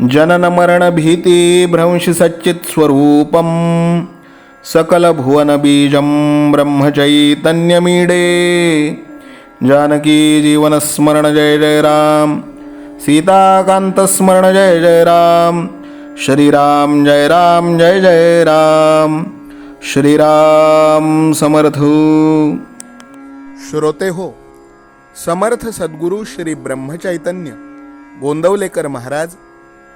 जननमरणभीतिभ्रंशिसच्चित्स्वरूपं सकलभुवनबीजं ब्रह्मचैतन्यमीडे। जानकी जीवनस्मरण जय जय राम सीताकान्तस्मरण जय जय राम श्रीराम जय राम जय जय राम श्रीराम समर्थ। श्रोते हो समर्थ सद्गुरू श्री ब्रह्मचैतन्य गोंदवलेकर महाराज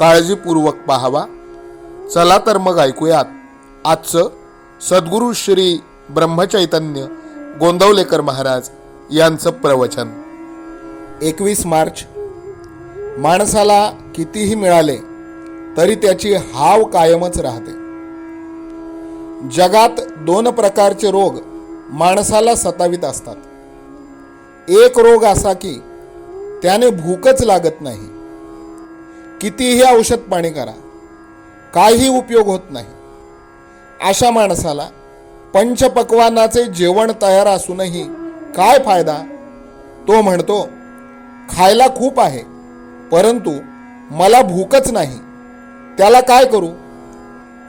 काळजीपूर्वक पाहावा. चला तर मग ऐकूयात. आजचं सद्गुरू श्री ब्रह्मचैतन्य गोंदवलेकर महाराज यांचं प्रवचन. एकवीस मार्च. माणसाला कितीही मिळाले तरी त्याची हाव कायमच राहते. जगात दोन प्रकारचे रोग माणसाला सतावित असतात. एक रोग असा की त्याने भूकच लागत नाही. कितीही औषध पाणी करा काही उपयोग होत नाही. अशा माणसाला पंचपक्वानाचे जेवण तयार असूनही काय फायदा? तो म्हणतो खायला खूप आहे परंतु मला भूकच नाही. त्याला काय करू?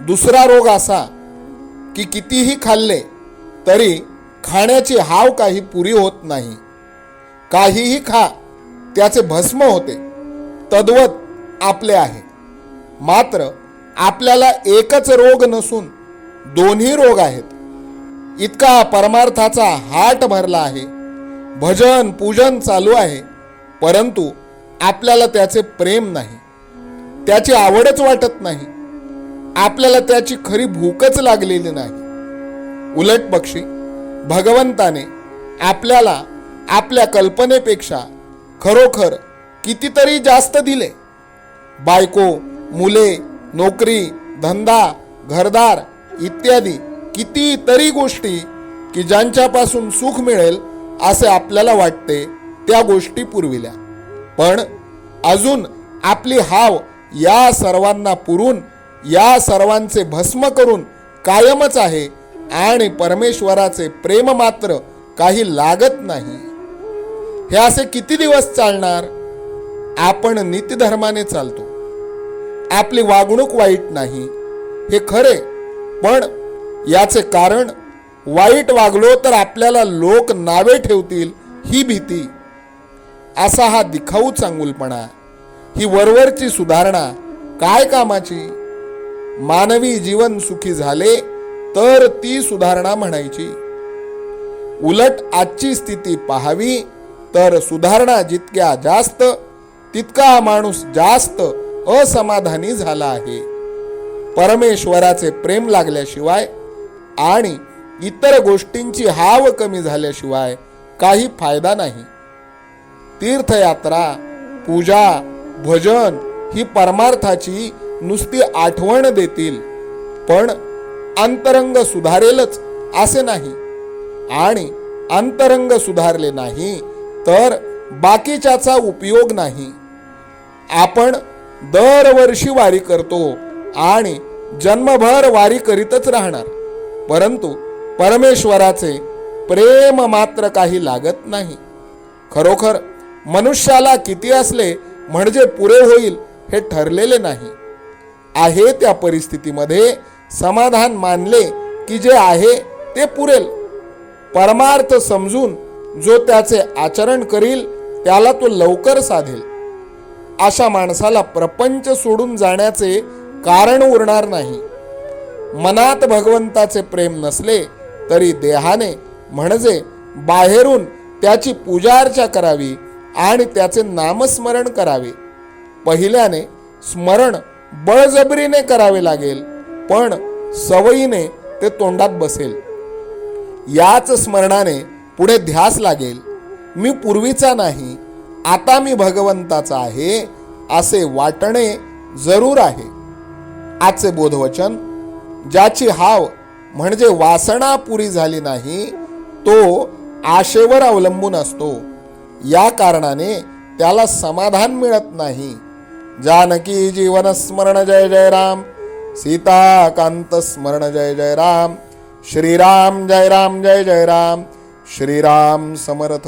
दुसरा रोग असा की कितीही खाल्ले तरी खाण्याची हाव काही पुरी होत नाही. काहीही खा त्याचे भस्म होते. तद्वत आपले आहे. मात्र आपल्याला एकच रोग नसून दोन्ही रोग आहेत. इतका परमार्थाचा हाट भरला आहे. भजन पूजन चालू आहे. परंतु आपल्याला त्याचे प्रेम नाही. त्याची आवडच वाटत नाही. आपल्याला त्याची खरी भूकच लागलेली नाही. उलट पक्षी भगवंताने आपल्याला आपल्या कल्पनेपेक्षा खरोखर कितीतरी जास्त दिले. बायको मुले नोकरी धंदा घरदार इत्यादी कितीतरी गोष्टी की ज्यांच्यापासून सुख मिळेल असे आपल्याला वाटते त्या गोष्टी पुरविल्या. पण अजून आपली हाव या सर्वांना पुरून या सर्वांचे भस्म करून कायमच आहे आणि परमेश्वराचे प्रेम मात्र काही लागत नाही. हे असे किती दिवस चालणार? आपण नित्यधर्माने चालतो. आपली वागणूक वाईट नाही. हे खरे. पण याचे कारण वाईट वागलो तर आपल्याला लोक नावे ठेवतील ही भीती. असा हा दिखाऊ चांगुलपणा ही वरवरची सुधारणा काय कामाची? मानवी जीवन सुखी झाले तर ती सुधारणा म्हणायची. उलट आजची स्थिती पाहावी तर सुधारणा जितक्या जास्त तितका हा माणूस जास्त असमाधानी झाला आहे. परमेश्वराचे प्रेम लागल्याशिवाय आणि इतर गोष्टींची हाव कमी झाल्याशिवाय काही फायदा नाही. तीर्थयात्रा पूजा भजन ही परमार्थाची नुसती आठवण देतील पण अंतरंग सुधारेलच असे नाही. आणि अंतरंग सुधारले नाही तर बाकीच्याचा उपयोग नाही. आपण दरवर्षी वारी करतो आणि जन्मभर वारी करीतच राहणार. परंतु परमेश्वराचे प्रेम मात्र काही लागत नाही. खरोखर मनुष्याला किती असले म्हणजे पुरे होईल हे ठरलेले नाही. आहे त्या परिस्थितीमध्ये समाधान मानले की जे आहे ते पुरेल. परमार्थ समजून जो त्याचे आचरण करील त्याला तो लवकर साधेल. अशा माणसाला प्रपंच सोडून जाण्याचे कारण उरणार नाही. मनात भगवंताचे प्रेम नसले तरी देहाने म्हणजे बाहेरून त्याची पूजा अर्चा करावी आणि त्याचे नामस्मरण करावे. पहिल्याने स्मरण बळजबरीने करावे लागेल पण सवयीने ते तोंडात बसेल. याच स्मरणाने पुढे ध्यास लागेल. मी पूर्वीचा नाही आता मी भगवंताचा आहे असे वाटणे जरूर आहे. आजचे बोधवचन ज्याची हाव म्हणजे वासना पुरी झाली नाही तो आशेवर अवलंबून असतो. या कारणाने त्याला समाधान मिळत नाही. जानकी जीवन स्मरण जय जय राम सीताकांत स्मरण जय जय राम श्रीराम जय राम जय जय राम श्रीराम समर्थ.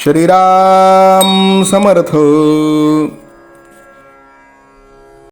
श्रीराम समर्थ।